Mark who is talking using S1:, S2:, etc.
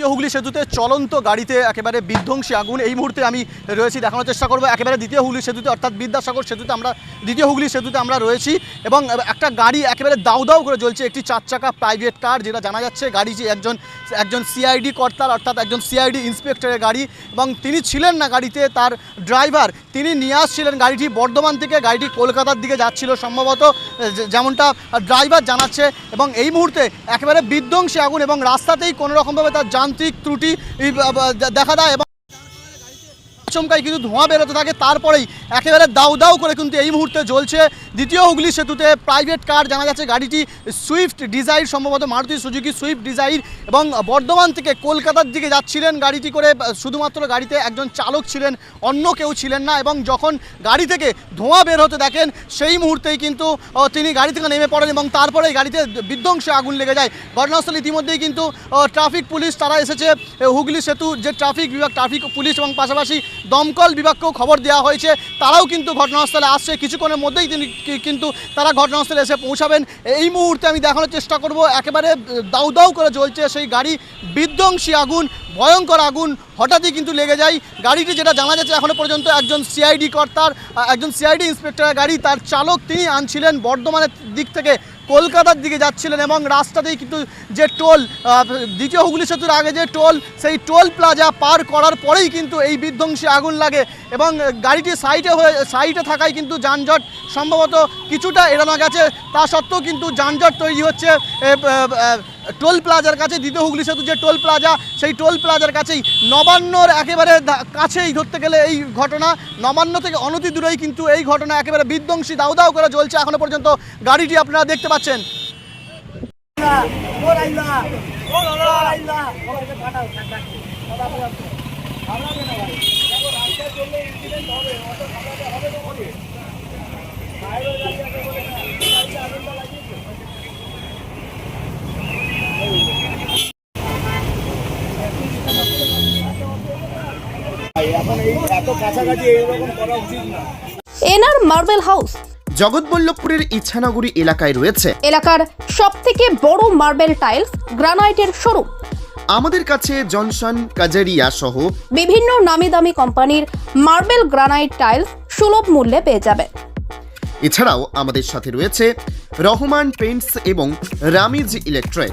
S1: হুগলি সেতুতে চলন্ত গাড়িতে একেবারে বিধ্বংসী আগুন। এই মুহূর্তে আমি রয়েছি, দেখানোর চেষ্টা করব। একেবারে দ্বিতীয় হুগলি সেতুতে, অর্থাৎ বিদ্যাসাগর সেতুতে আমরা, দ্বিতীয় হুগলি সেতুতে আমরা রয়েছি এবং একটা গাড়ি একেবারে দাউ দাউ করে জ্বলছে, একটি চার চাকা প্রাইভেট কার যেটা জানা যাচ্ছে গাড়িটি একজন একজন সিআইডি কর্তার, অর্থাৎ একজন সিআইডি ইন্সপেক্টরের গাড়ি এবং তিনি ছিলেন না গাড়িতে, তার ড্রাইভার তিনি নিয়ে আসছিলেন গাড়িটি, বর্ধমান থেকে গাড়িটি কলকাতার দিকে যাচ্ছিল সম্ভবত যেমনটা ড্রাইভার জানাচ্ছে এবং এই মুহূর্তে একেবারে বিধ্বংসী আগুন এবং রাস্তাতেই কোনো রকমভাবে তার যান্ত্রিক ত্রুটি দেখা দেয় এবং আচমকাই কিন্তু ধোঁয়া বেরোতে থাকে। তারপরেই একেবারে দাউ দাউ করে কিন্তু এই মুহূর্তে জ্বলছে দ্বিতীয় হুগলি সেতুতে প্রাইভেট কার জানা যাচ্ছে গাড়িটি সুইফট ডিজাইর সম্ভবত মারুতি সুজুকি সুইফট ডিজাইর এবং বর্ধমান থেকে কলকাতার দিকে যাচ্ছিলেন গাড়িটি করে, শুধুমাত্র গাড়িতে একজন চালক ছিলেন, অন্য কেউ ছিলেন না এবং যখন গাড়ি থেকে ধোঁয়া বের হতে দেখেন, সেই মুহূর্তেই কিন্তু তিনি গাড়ি থেকে নেমে পড়েন এবং তারপরেই গাড়িতে বিধ্বংসে আগুন লেগে যায়। ঘটনাস্থলে ইতিমধ্যেই কিন্তু ট্রাফিক পুলিশ, তারা এসেছে। হুগলি সেতু যে ট্রাফিক বিভাগ, ট্রাফিক পুলিশ এবং পাশাপাশি দমকল বিভাগকেও খবর দেওয়া হয়েছে। তারাও কিন্তু ঘটনাস্থলে আসছে। কিছুক্ষণের মধ্যেই তিনি কিন্তু তারা ঘটনাস্থলে এসে পৌঁছাবেন। এই মুহূর্তে আমি দেখানোর চেষ্টা করব। একেবারে দাউ দাউ করে জ্বলছে সেই গাড়ি। বিধ্বংসী আগুন, ভয়ঙ্কর আগুন হঠাৎই কিন্তু লেগে যায়। গাড়িটি যেটা জানা যাচ্ছে এখনও পর্যন্ত একজন সিআইডি কর্তার, একজন সিআইডি ইন্সপেক্টরের গাড়ি। তার চালক তিনি আনছিলেন বর্ধমানের দিক থেকে। কলকাতার দিকে যাচ্ছিলেন এবং রাস্তাতেই কিন্তু যে টোল দ্বিতীয় হুগলি সেতুর আগে যে টোল, সেই টোল প্লাজা পার করার পরেই কিন্তু এই বিধ্বংসী আগুন লাগে এবং গাড়িটি সাইডে হয়ে সাইডে থাকায় কিন্তু যানজট সম্ভবত কিছুটা এড়ানো গেছে। তা সত্ত্বেও কিন্তু যানজট তৈরি হচ্ছে টোল প্লাজার কাছে, দ্বিতীয় হুগলি সেতু যে টোল প্লাজা, সেই টোল প্লাজার কাছেই, নবান্নর একেবারে কাছেই ধরতে গেলে এই ঘটনা। নবান্ন থেকে অনতি দূরেই কিন্তু এই ঘটনা একেবারে বিধ্বংসী, দাউ দাউ করে জ্বলছে এখনও পর্যন্ত। গাড়িটি আপনারা দেখতে পাচ্ছেন।
S2: এখন
S3: এনআর মার্বেল হাউস।
S4: জগৎবল্লভপুরের ইচ্ছানগরী এলাকায় রয়েছে।
S3: এলাকার সব থেকে বড় মার্বেল টাইলস গ্রানাইটের শোরুম।
S4: আমাদের কাছে জনসন কাজারিয়া সহ
S3: বিভিন্ন নামি দামি কোম্পানির মার্বেল গ্রানাইট টাইলস সুলভ মূল্যে পেয়ে যাবে।
S4: এছাড়াও আমাদের সাথে রয়েছে রহমান পেন্টস এবং রামিজ ইলেকট্রিক।